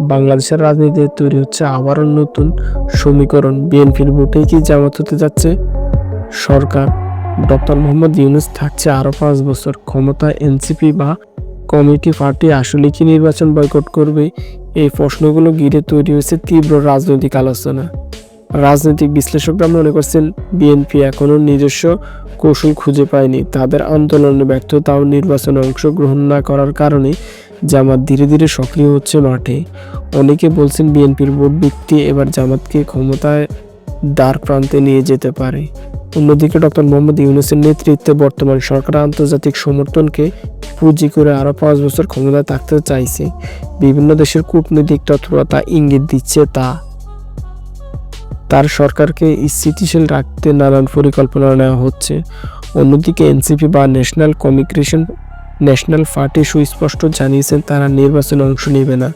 বাংলাদেশের রাজনীতিতে তৈরি হচ্ছে আবারও নতুন সমীকরণ। বিএনপির ভোটেই কি জামাত হতে যাচ্ছে? সরকার ডক্টর মোহাম্মদ ইউনুস থাকছে আরও পাঁচ বছর। ক্ষমতা, এনসিপি বা কমিটি পার্টি আসলে কি নির্বাচন বয়কট করবে? এই প্রশ্নগুলো ঘিরে তৈরি হয়েছে তীব্র রাজনৈতিক আলোচনা। রাজনৈতিক বিশ্লেষকরা মনে করছেন, বিএনপি এখনও নিজস্ব কৌশল খুঁজে পায়নি। তাদের আন্দোলনে ব্যর্থতা ও নির্বাচনে অংশগ্রহণ না করার কারণে জামাত ধীরে ধীরে সক্রিয় হচ্ছে মাঠে। অনেকে বলছেন বিএনপির ভোট ভিত্তি এবার জামাতকে ক্ষমতায় দ্বার প্রান্তে নিয়ে যেতে পারে। অন্যদিকে ডক্টর মোহাম্মদ ইউনুসের নেতৃত্বে বর্তমান সরকার আন্তর্জাতিক সমর্থনকে পুঁজি করে আরও পাঁচ বছর ক্ষমতায় থাকতে চাইছে। বিভিন্ন দেশের কূটনৈতিক তৎপরতা ইঙ্গিত দিচ্ছে তা। তার সরকারকে স্থিতিশীল রাখতে নানান পরিকল্পনা নেওয়া হচ্ছে। অন্যদিকে এনসিপি বা ন্যাশনাল কমিগ্রেশন ন্যাশনাল পার্টি সুস্পষ্ট জানিয়েছেন তারা নির্বাচনে অংশ নেবে না।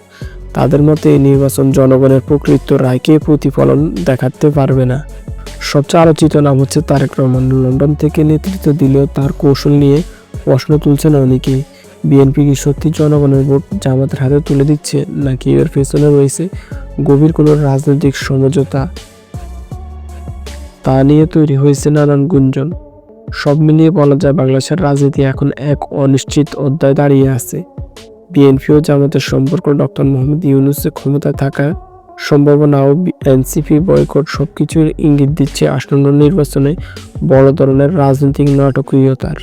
তাদের মতে, এই নির্বাচন জনগণের প্রকৃত রায়কে প্রতিফলন দেখাতে পারবে না। সবচেয়ে আলোচিত নাম হচ্ছে তারেক রহমান। লন্ডন থেকে নেতৃত্ব দিলেও তার কৌশল নিয়ে প্রশ্ন তুলছেন অনেকেই। বিএনপি কি সত্যি জনগণের ভোট জামাতের হাতে তুলে দিচ্ছে, নাকি এর পেছনে রয়েছে গভীর কোনো রাজনৈতিক সমঝোতা? তা নিয়ে তৈরি হয়েছে নানান গুঞ্জন। সব মিলিয়ে বলা যায় বাংলাদেশের রাজনীতি এখন এক অনিশ্চিত অধ্যায় দাঁড়িয়ে আছে। বিএনপি ও জামাতের সম্পর্ক ডক্টর মোহাম্মদ ইউনুসের ক্ষমতায় থাকা সম্ভাবনা ও এনসিপি বয়কট সব কিছুর ইঙ্গিত দিচ্ছে আসন্ন নির্বাচনে বড় ধরনের রাজনৈতিক নাটকীয়তার।